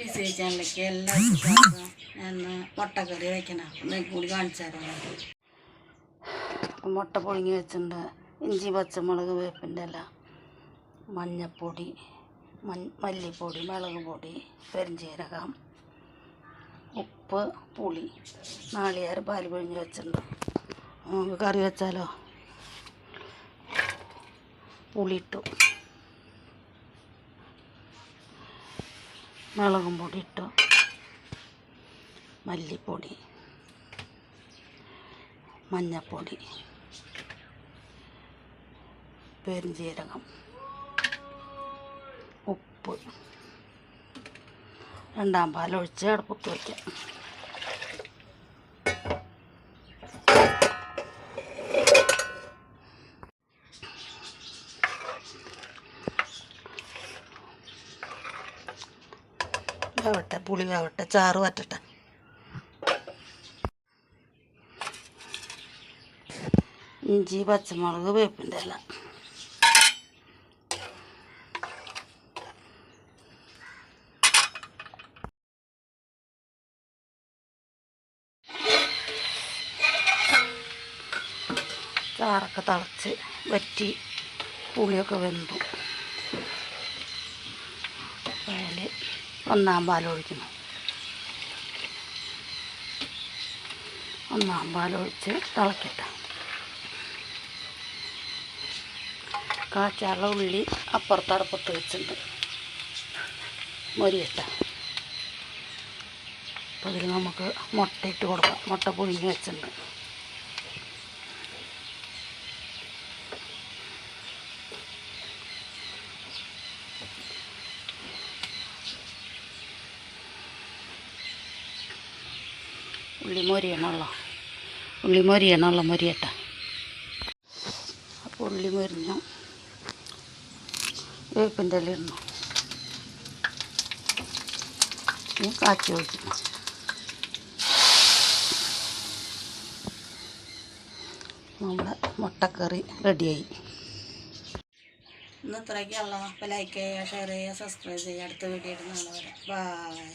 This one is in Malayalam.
പി സി ചാനലിലേക്ക് എല്ലാവർക്കും സ്വാഗതം ഇന്ന് മുട്ടക്കറി വയ്ക്കണം കൂടി കാണിച്ചു മുട്ട പുഴുങ്ങി വെച്ചിട്ടുണ്ട്. ഇഞ്ചി പച്ചമുളക് വേപ്പിന്റെ ഇല മഞ്ഞപ്പൊടി മഞ്ഞ മല്ലിപ്പൊടി മുളക് പൊടി പെരിഞ്ചീരകം ഉപ്പ് പുളി നാളികേരം പാൽ പിഴിഞ്ഞ് വെച്ചിട്ടുണ്ട്. കറി വെച്ചാലോ? പുളി മുളകും പൊടി ഇട്ടു. മല്ലിപ്പൊടി മഞ്ഞപ്പൊടി പെരുംജീരകം ഉപ്പ്. രണ്ടാം പാലൊഴിച്ച് അടുപ്പത്ത് വയ്ക്കാം. വേവട്ടെ പുളി വേവട്ടെ ചാറ് വറ്റട്ടെ. ഇഞ്ചി പച്ചമുളക് വേപ്പിന്റെ ഇല. ചാറൊക്കെ തിളച്ച് വറ്റി പുളിയൊക്കെ വെന്തു അതിൽ ഒന്നാം പാലൊഴിക്കണം ഒന്നാം പാലൊഴിച്ച് തിളക്കട്ടെ. കാച്ചാള ഉള്ളി അപ്പുറത്ത് വെച്ചിട്ട് മൊരിയട്ട. അപ്പോൾ ഇതിൽ നമുക്ക് മുട്ട ഇട്ട് കൊടുക്കാം. മുട്ട പുഴുങ്ങി വെച്ചിട്ടുണ്ട്. ഉള്ളി മൊരിയണമല്ലോ ഉള്ളി മൊരിയണമല്ലോ മൊരിയട്ട? അപ്പോൾ ഉള്ളി മൊരിഞ്ഞു വേപ്പിന്റെ ഇല ഇടണം കാച്ചി ഒഴിക്കണം നമ്മുടെ മുട്ടക്കറി റെഡിയായി. ഇന്ന് ഇത്രയൊക്കെയുള്ള. അപ്പോൾ ലൈക്ക് ചെയ്യുക ഷെയർ ചെയ്യുക സബ്സ്ക്രൈബ് ചെയ്യുക. അടുത്ത വീഡിയോ നാളെ വരെ. ബൈ